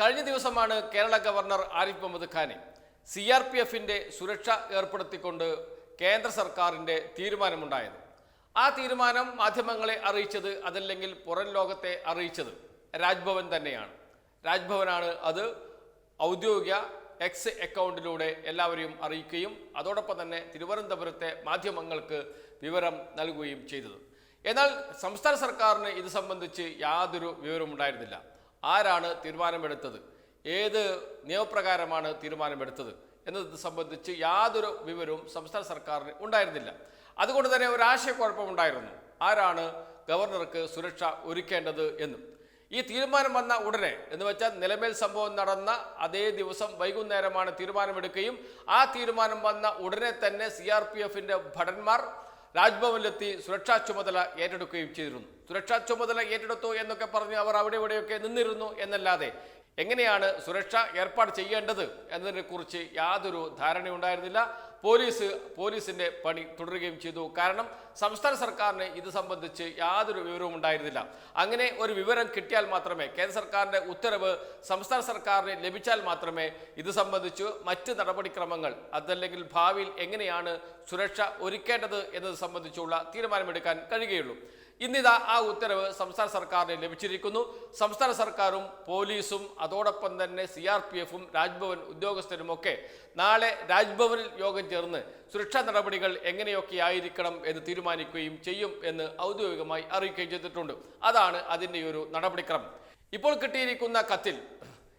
കഴിഞ്ഞ ദിവസമാണ് കേരള ഗവർണർ ആരിഫ് മുഹമ്മദ് ഖാനെ സി ആർ പി എഫിന്റെ സുരക്ഷ ഏർപ്പെടുത്തിക്കൊണ്ട് കേന്ദ്ര സർക്കാരിന്റെ തീരുമാനമുണ്ടായത്. ആ തീരുമാനം മാധ്യമങ്ങളെ അറിയിച്ചത് അതല്ലെങ്കിൽ പുറം ലോകത്തെ അറിയിച്ചത് രാജ്ഭവൻ തന്നെയാണ്. രാജ്ഭവനാണ് അത് ഔദ്യോഗിക എക്സ് അക്കൗണ്ടിലൂടെ എല്ലാവരെയും അറിയിക്കുകയും അതോടൊപ്പം തന്നെ തിരുവനന്തപുരത്തെ മാധ്യമങ്ങൾക്ക് വിവരം നൽകുകയും ചെയ്തത്. എന്നാൽ സംസ്ഥാന സർക്കാരിന് ഇത് സംബന്ധിച്ച് യാതൊരു വിവരവും ഉണ്ടായിരുന്നില്ല ആരാണ് തീരുമാനമെടുത്തത്? ഏത് നിയമപ്രകാരമാണ് തീരുമാനമെടുത്തത്? എന്നത് സംബന്ധിച്ച് യാതൊരു വിവരവും സംസ്ഥാന സർക്കാരിന് ഉണ്ടായിരുന്നില്ല. അതുകൊണ്ട് തന്നെ ഒരു ആശയക്കുഴപ്പമുണ്ടായിരുന്നു ആരാണ് ഗവർണർക്ക് സുരക്ഷ ഒരുക്കേണ്ടത് എന്നും. ഈ തീരുമാനം വന്ന ഉടനെ എന്ന് വെച്ചാൽ നിലമേൽ സംഭവം നടന്ന അതേ ദിവസം വൈകുന്നേരമാണ് തീരുമാനമെടുക്കുകയും ആ തീരുമാനം വന്ന ഉടനെ തന്നെ സി ആർ പി എഫിന്റെ ഭടന്മാർ രാജ്ഭവനിലെത്തി സുരക്ഷാ ചുമതല ഏറ്റെടുക്കുകയും ചെയ്തിരുന്നു. സുരക്ഷാ ചുമതല ഏറ്റെടുത്തു എന്നൊക്കെ പറഞ്ഞ് അവർ അവിടെ ഇവിടെയൊക്കെ നിന്നിരുന്നു എന്നല്ലാതെ എങ്ങനെയാണ് സുരക്ഷ ഏർപ്പാട് ചെയ്യേണ്ടത് എന്നതിനെക്കുറിച്ച് യാതൊരു ധാരണയുണ്ടായിരുന്നില്ല. പോലീസ് പോലീസിന്റെ പണി തുടരുകയും ചെയ്തു. കാരണം സംസ്ഥാന സർക്കാരിന് ഇത് സംബന്ധിച്ച് യാതൊരു വിവരവും ഉണ്ടായിരുന്നില്ല. അങ്ങനെ ഒരു വിവരം കിട്ടിയാൽ മാത്രമേ കേന്ദ്ര സർക്കാരിന്റെ ഉത്തരവ് സംസ്ഥാന സർക്കാരിന് ലഭിച്ചാൽ മാത്രമേ ഇത് സംബന്ധിച്ച് മറ്റ് നടപടിക്രമങ്ങൾ അതല്ലെങ്കിൽ ഭാവിയിൽ എങ്ങനെയാണ് സുരക്ഷ ഒരുക്കേണ്ടത് എന്നത് സംബന്ധിച്ചുള്ള തീരുമാനമെടുക്കാൻ കഴിയുകയുള്ളൂ. ഇന്നിതാ ആ ഉത്തരവ് സംസ്ഥാന സർക്കാരിന് ലഭിച്ചിരിക്കുന്നു. സംസ്ഥാന സർക്കാരും പോലീസും അതോടൊപ്പം തന്നെ സി ആർ പി എഫും രാജ്ഭവൻ ഉദ്യോഗസ്ഥരുമൊക്കെ നാളെ രാജ്ഭവനിൽ യോഗം ചേർന്ന് സുരക്ഷാ നടപടികൾ എങ്ങനെയൊക്കെ ആയിരിക്കണം എന്ന് തീരുമാനിക്കുകയും ചെയ്യും എന്ന് ഔദ്യോഗികമായി അറിയിക്കുകയും ചെയ്തിട്ടുണ്ട്. അതാണ് അതിന്റെ ഒരു നടപടിക്രമം. ഇപ്പോൾ കിട്ടിയിരിക്കുന്ന കത്തിൽ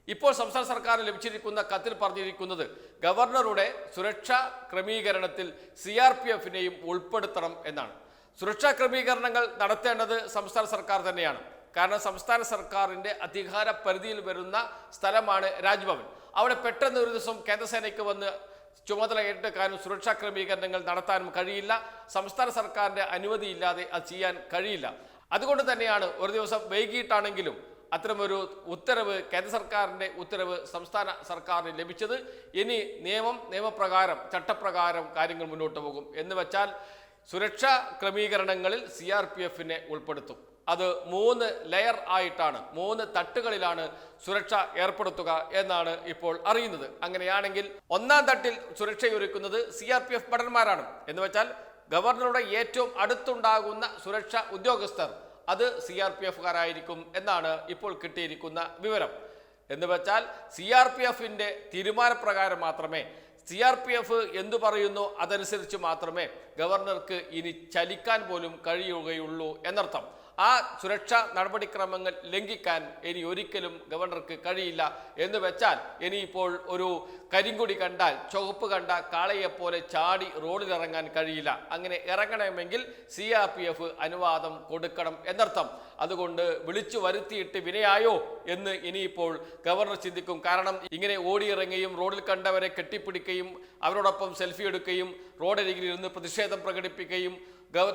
ഇപ്പോൾ സംസ്ഥാന സർക്കാരിന് ലഭിച്ചിരിക്കുന്ന കത്തിൽ പറഞ്ഞിരിക്കുന്നത് ഗവർണറുടെ സുരക്ഷാ ക്രമീകരണത്തിൽ സി ആർ പി എഫിനെയും ഉൾപ്പെടുത്തണം എന്നാണ്. സുരക്ഷാ ക്രമീകരണങ്ങൾ നടത്തേണ്ടത് സംസ്ഥാന സർക്കാർ തന്നെയാണ്. കാരണം സംസ്ഥാന സർക്കാരിന്റെ അധികാര പരിധിയിൽ വരുന്ന സ്ഥലമാണ് രാജ്ഭവൻ. അവിടെ പെട്ടെന്ന് ഒരു ദിവസം കേന്ദ്രസേനയ്ക്ക് വന്ന് ചുമതല ഏറ്റെടുക്കാനും സുരക്ഷാ ക്രമീകരണങ്ങൾ നടത്താനും കഴിയില്ല. സംസ്ഥാന സർക്കാരിന്റെ അനുമതിയില്ലാതെ അത് ചെയ്യാൻ കഴിയില്ല. അതുകൊണ്ട് തന്നെയാണ് ഒരു ദിവസം വൈകിട്ടാണെങ്കിലും അത്തരമൊരു ഉത്തരവ് കേന്ദ്ര സർക്കാരിന്റെ ഉത്തരവ് സംസ്ഥാന സർക്കാരിന് ലഭിച്ചത്. ഇനി നിയമം നിയമപ്രകാരം ചട്ടപ്രകാരം കാര്യങ്ങൾ മുന്നോട്ട് പോകും. എന്ന് വെച്ചാൽ സുരക്ഷാ ക്രമീകരണങ്ങളിൽ സി ആർ പി എഫിനെ ഉൾപ്പെടുത്തും. അത് മൂന്ന് ലെയർ ആയിട്ടാണ് മൂന്ന് തട്ടുകളിലാണ് സുരക്ഷ ഏർപ്പെടുത്തുക എന്നാണ് ഇപ്പോൾ അറിയുന്നത്. അങ്ങനെയാണെങ്കിൽ ഒന്നാം തട്ടിൽ സുരക്ഷയൊരുക്കുന്നത് സി ആർ പി എഫ് ഭടന്മാരാണ്. എന്ന് വെച്ചാൽ ഗവർണറുടെ ഏറ്റവും അടുത്തുണ്ടാകുന്ന സുരക്ഷാ ഉദ്യോഗസ്ഥർ അത് സി ആർ പി എഫുകാരായിരിക്കും എന്നാണ് ഇപ്പോൾ കിട്ടിയിരിക്കുന്ന വിവരം. എന്ന് വെച്ചാൽ സി ആർ പി എഫിന്റെ തീരുമാനപ്രകാരം മാത്രമേ സി ആർ പി എഫ് എന്തു പറയുന്നു അതനുസരിച്ച് മാത്രമേ ഗവർണർക്ക് ഇനി ചലിക്കാൻ പോലും കഴിയുകയുള്ളൂ എന്നർത്ഥം. ആ സുരക്ഷാ നടപടിക്രമങ്ങൾ ലംഘിക്കാൻ ഇനി ഒരിക്കലും ഗവർണർക്ക് കഴിയില്ല. എന്ന് വെച്ചാൽ ഇനിയിപ്പോൾ ഒരു കരിങ്കുടി കണ്ടാൽ ചുവപ്പ് കണ്ട കാളയെപ്പോലെ ചാടി റോഡിലിറങ്ങാൻ കഴിയില്ല. അങ്ങനെ ഇറങ്ങണമെങ്കിൽ സി ആർ പി എഫ് അനുവാദം കൊടുക്കണം എന്നർത്ഥം. അതുകൊണ്ട് വിളിച്ചു വരുത്തിയിട്ട് വിനയായോ എന്ന് ഇനിയിപ്പോൾ ഗവർണർ ചിന്തിക്കും. കാരണം ഇങ്ങനെ ഓടിയിറങ്ങുകയും റോഡിൽ കണ്ടവരെ കെട്ടിപ്പിടിക്കുകയും അവരോടൊപ്പം സെൽഫി എടുക്കുകയും റോഡരികിൽ ഇരുന്ന് പ്രതിഷേധം പ്രകടിപ്പിക്കുകയും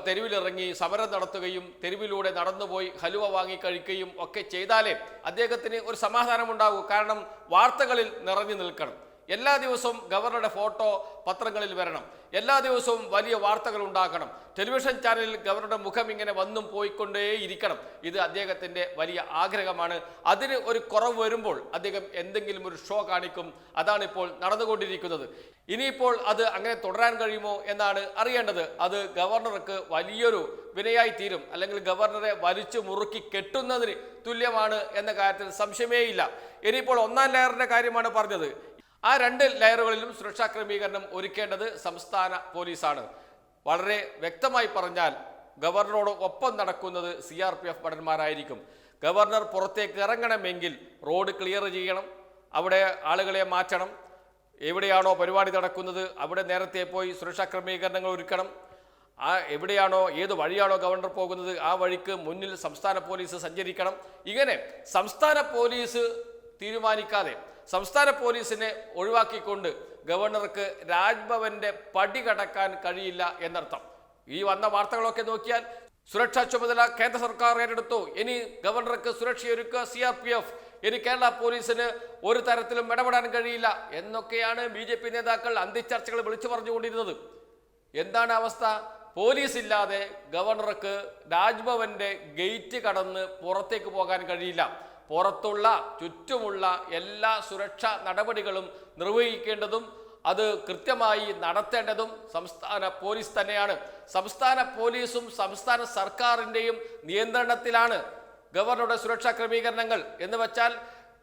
തെരുവിലിറങ്ങി സമരം നടത്തുകയും തെരുവിലൂടെ നടന്നുപോയി ഹലുവ വാങ്ങി കഴിക്കുകയും ഒക്കെ ചെയ്താലേ അദ്ദേഹത്തിന് ഒരു സമാധാനമുണ്ടാകൂ. കാരണം വാർത്തകളിൽ നിറഞ്ഞു നിൽക്കണം. എല്ലാ ദിവസവും ഗവർണറുടെ ഫോട്ടോ പത്രങ്ങളിൽ വരണം. എല്ലാ ദിവസവും വലിയ വാർത്തകൾ ഉണ്ടാക്കണം. ടെലിവിഷൻ ചാനലിൽ ഗവർണറുടെ മുഖം ഇങ്ങനെ വന്നും പോയിക്കൊണ്ടേയിരിക്കണം ഇത് അദ്ദേഹത്തിന്റെ വലിയ ആഗ്രഹമാണ്. അതിന് ഒരു കുറവ് വരുമ്പോൾ അദ്ദേഹം എന്തെങ്കിലും ഒരു ഷോ കാണിക്കും. അതാണ് ഇപ്പോൾ നടന്നുകൊണ്ടിരിക്കുന്നത്. ഇനിയിപ്പോൾ അത് അങ്ങനെ തുടരാൻ കഴിയുമോ എന്നാണ് അറിയേണ്ടത്. അത് ഗവർണർക്ക് വലിയൊരു വിനയായി തീരും. അല്ലെങ്കിൽ ഗവർണറെ വലിച്ചു മുറുക്കി കെട്ടുന്നതിന് തുല്യമാണ് എന്ന കാര്യത്തിൽ സംശയമേയില്ല. ഇനിയിപ്പോൾ ഒന്നാം ലെയറിന്റെ കാര്യമാണ് പറഞ്ഞത്. ആ രണ്ട് ലെയറുകളിലും സുരക്ഷാ ക്രമീകരണം ഒരുക്കേണ്ടത് സംസ്ഥാന പോലീസാണ്. വളരെ വ്യക്തമായി പറഞ്ഞാൽ ഗവർണറോട് ഒപ്പം നടക്കുന്നത് സി ആർ പി എഫ് ഭടന്മാരായിരിക്കും. ഗവർണർ പുറത്തേക്ക് ഇറങ്ങണമെങ്കിൽ റോഡ് ക്ലിയർ ചെയ്യണം അവിടെ ആളുകളെ മാറ്റണം. എവിടെയാണോ പരിപാടി നടക്കുന്നത് അവിടെ നേരത്തെ പോയി സുരക്ഷാ ക്രമീകരണങ്ങൾ ഒരുക്കണം. ആ എവിടെയാണോ ഏത് വഴിയാണോ ഗവർണർ പോകുന്നത് ആ വഴിക്ക് മുന്നിൽ സംസ്ഥാന പോലീസ് സഞ്ചരിക്കണം. ഇങ്ങനെ സംസ്ഥാന പോലീസ് തീരുമാനിക്കാതെ സംസ്ഥാന പോലീസിനെ ഒഴിവാക്കിക്കൊണ്ട് ഗവർണർക്ക് രാജ്ഭവന്റെ പടി കടക്കാൻ കഴിയില്ല എന്നർത്ഥം. ഈ വന്ന വാർത്തകളൊക്കെ നോക്കിയാൽ സുരക്ഷാ ചുമതല കേന്ദ്ര സർക്കാർ ഏറ്റെടുത്തു. ഇനി ഗവർണർക്ക് സുരക്ഷയൊരുക്കുക സി ആർ പി എഫ് ഇനി കേരള പോലീസിന് ഒരു തരത്തിലും ഇടപെടാൻ കഴിയില്ല എന്നൊക്കെയാണ് ബി ജെ പി നേതാക്കൾ അന്തിച്ചർച്ചകൾ വിളിച്ചു പറഞ്ഞുകൊണ്ടിരുന്നത്. എന്താണ് അവസ്ഥ? പോലീസ് ഇല്ലാതെ ഗവർണർക്ക് രാജ്ഭവന്റെ ഗേറ്റ് കടന്ന് പുറത്തേക്ക് പോകാൻ കഴിയില്ല. പുറത്തുള്ള ചുറ്റുമുള്ള എല്ലാ സുരക്ഷാ നടപടികളും നിർവഹിക്കേണ്ടതും അത് കൃത്യമായി നടത്തേണ്ടതും സംസ്ഥാന പോലീസ് തന്നെയാണ്. സംസ്ഥാന പോലീസും സംസ്ഥാന സർക്കാരിന്റെയും നിയന്ത്രണത്തിലാണ് ഗവർണറുടെ സുരക്ഷാ ക്രമീകരണങ്ങൾ. എന്ന് വെച്ചാൽ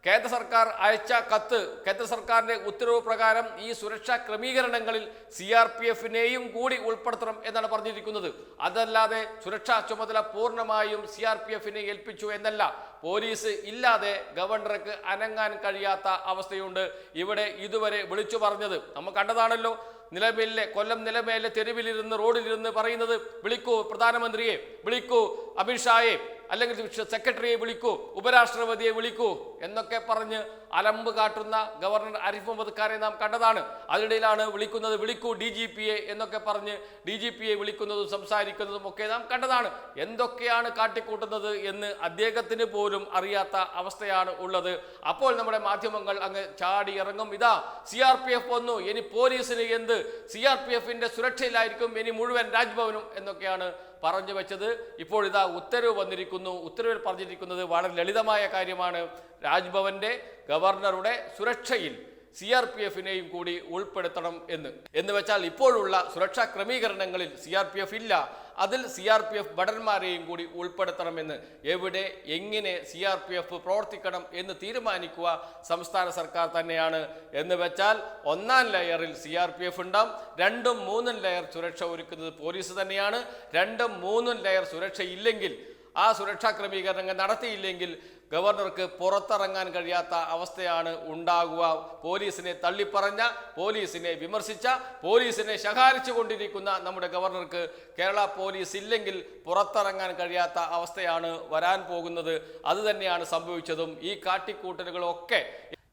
കേന്ദ്ര സർക്കാർ അയച്ച കത്ത് കേന്ദ്ര സർക്കാരിന്റെ ഉത്തരവ് പ്രകാരം ഈ സുരക്ഷാ ക്രമീകരണങ്ങളിൽ സി ആർ പി എഫിനെയും കൂടി ഉൾപ്പെടുത്തണം എന്നാണ് പറഞ്ഞിരിക്കുന്നത്. അതല്ലാതെ സുരക്ഷാ ചുമതല പൂർണമായും സി ആർ പി എഫിനെ ഏൽപ്പിച്ചു എന്നല്ല. പോലീസ് ഇല്ലാതെ ഗവർണർക്ക് അനങ്ങാൻ കഴിയാത്ത അവസ്ഥയുണ്ട്. ഇവിടെ ഇതുവരെ വിളിച്ചു പറഞ്ഞത് നമ്മൾ കണ്ടതാണല്ലോ. നിലമേലിലെ കൊല്ലം നിലമേലിലെ തെരുവിലിരുന്ന് റോഡിലിരുന്ന് പറയുന്നത് വിളിക്കൂ പ്രധാനമന്ത്രിയെ വിളിക്കൂ അമിത്ഷായെ. അല്ലെങ്കിൽ സെക്രട്ടറിയെ വിളിക്കൂ ഉപരാഷ്ട്രപതിയെ വിളിക്കൂ എന്നൊക്കെ പറഞ്ഞ് അലമ്പ് കാട്ടുന്ന ഗവർണർ ആരിഫ് മുഹമ്മദ് ഖാനെ നാം കണ്ടതാണ്. അതിനിടയിലാണ് വിളിക്കുന്നത് വിളിക്കൂ ഡി ജി പിയെ എന്നൊക്കെ പറഞ്ഞ് ഡി ജി പിയെ വിളിക്കുന്നതും സംസാരിക്കുന്നതും ഒക്കെ നാം കണ്ടതാണ്. എന്തൊക്കെയാണ് കാട്ടിക്കൂട്ടുന്നത് എന്ന് അദ്ദേഹത്തിന് പോലും അറിയാത്ത അവസ്ഥയാണ് ഉള്ളത്. അപ്പോൾ നമ്മുടെ മാധ്യമങ്ങൾ അങ്ങ് ചാടി ഇറങ്ങും ഇതാ സി ആർ പി എഫ് വന്നു. ഇനി പോലീസിന് എന്ത്? സി ആർ പി എഫിന്റെ സുരക്ഷയിലായിരിക്കും ഇനി മുഴുവൻ രാജ്ഭവനും എന്നൊക്കെയാണ് പറഞ്ഞു വെച്ചത് ഇപ്പോൾ ഇതാ ഉത്തരവ് വന്നിരിക്കുന്നു. ഉത്തരവിൽ പറഞ്ഞിരിക്കുന്നത് വളരെ ലളിതമായ കാര്യമാണ്. രാജ്ഭവന്റെ ഗവർണറുടെ സുരക്ഷയിൽ സി ആർ പി എഫിനെയും കൂടി ഉൾപ്പെടുത്തണം എന്ന്. എന്ന് വെച്ചാൽ ഇപ്പോഴുള്ള സുരക്ഷാ ക്രമീകരണങ്ങളിൽ സി ആർ പി എഫ് ഇല്ല. അതിൽ സി ആർ പി എഫ് ഭടന്മാരെയും കൂടി ഉൾപ്പെടുത്തണമെന്ന് എവിടെ എങ്ങനെ സി ആർ പി എഫ് പ്രവർത്തിക്കണം എന്ന് തീരുമാനിക്കുക സംസ്ഥാന സർക്കാർ തന്നെയാണ്. എന്ന് വെച്ചാൽ ഒന്നാം ലെയറിൽ സി ആർ പി എഫ് ഉണ്ടാവും. രണ്ടും മൂന്നും ലെയർ സുരക്ഷ ഒരുക്കുന്നത് പോലീസ് തന്നെയാണ്. രണ്ടും മൂന്നും ലെയർ സുരക്ഷ ഇല്ലെങ്കിൽ ആ സുരക്ഷാ ക്രമീകരണങ്ങൾ നടത്തിയില്ലെങ്കിൽ ഗവർണർക്ക് പുറത്തിറങ്ങാൻ കഴിയാത്ത അവസ്ഥയാണ് ഉണ്ടാകുക. പോലീസിനെ തള്ളിപ്പറഞ്ഞ പോലീസിനെ വിമർശിച്ച പോലീസിനെ ശകാരിച്ചു കൊണ്ടിരിക്കുന്ന നമ്മുടെ ഗവർണർക്ക് കേരള പോലീസ് ഇല്ലെങ്കിൽ പുറത്തിറങ്ങാൻ കഴിയാത്ത അവസ്ഥയാണ് വരാൻ പോകുന്നത്. അതുതന്നെയാണ് സംഭവിച്ചതും. ഈ കാട്ടിക്കൂട്ടലുകളൊക്കെ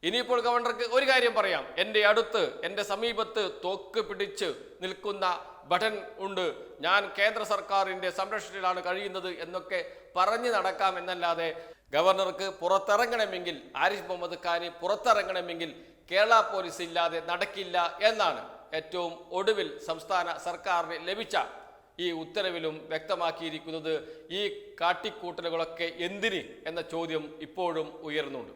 ഇനിയിപ്പോൾ ഗവർണർക്ക് ഒരു കാര്യം പറയാം. എന്റെ അടുത്ത് എന്റെ സമീപത്ത് തോക്ക് പിടിച്ച് നിൽക്കുന്ന ഭടൻ ഉണ്ട്. ഞാൻ കേന്ദ്ര സർക്കാരിന്റെ സംരക്ഷണത്തിലാണ് കഴിയുന്നത് എന്നൊക്കെ പറഞ്ഞു നടക്കാം എന്നല്ലാതെ ഗവർണർക്ക് പുറത്തിറങ്ങണമെങ്കിൽ ആരിഫ് മുഹമ്മദ് ഖാന് പുറത്തിറങ്ങണമെങ്കിൽ കേരള പോലീസ് ഇല്ലാതെ നടക്കില്ല എന്നാണ് ഏറ്റവും ഒടുവിൽ സംസ്ഥാന സർക്കാരിന് ലഭിച്ച ഈ ഉത്തരവിലും വ്യക്തമാക്കിയിരിക്കുന്നത്. ഈ കാട്ടിക്കൂട്ടലുകളൊക്കെ എന്തിന്? എന്ന ചോദ്യം ഇപ്പോഴും ഉയർന്നുണ്ട്.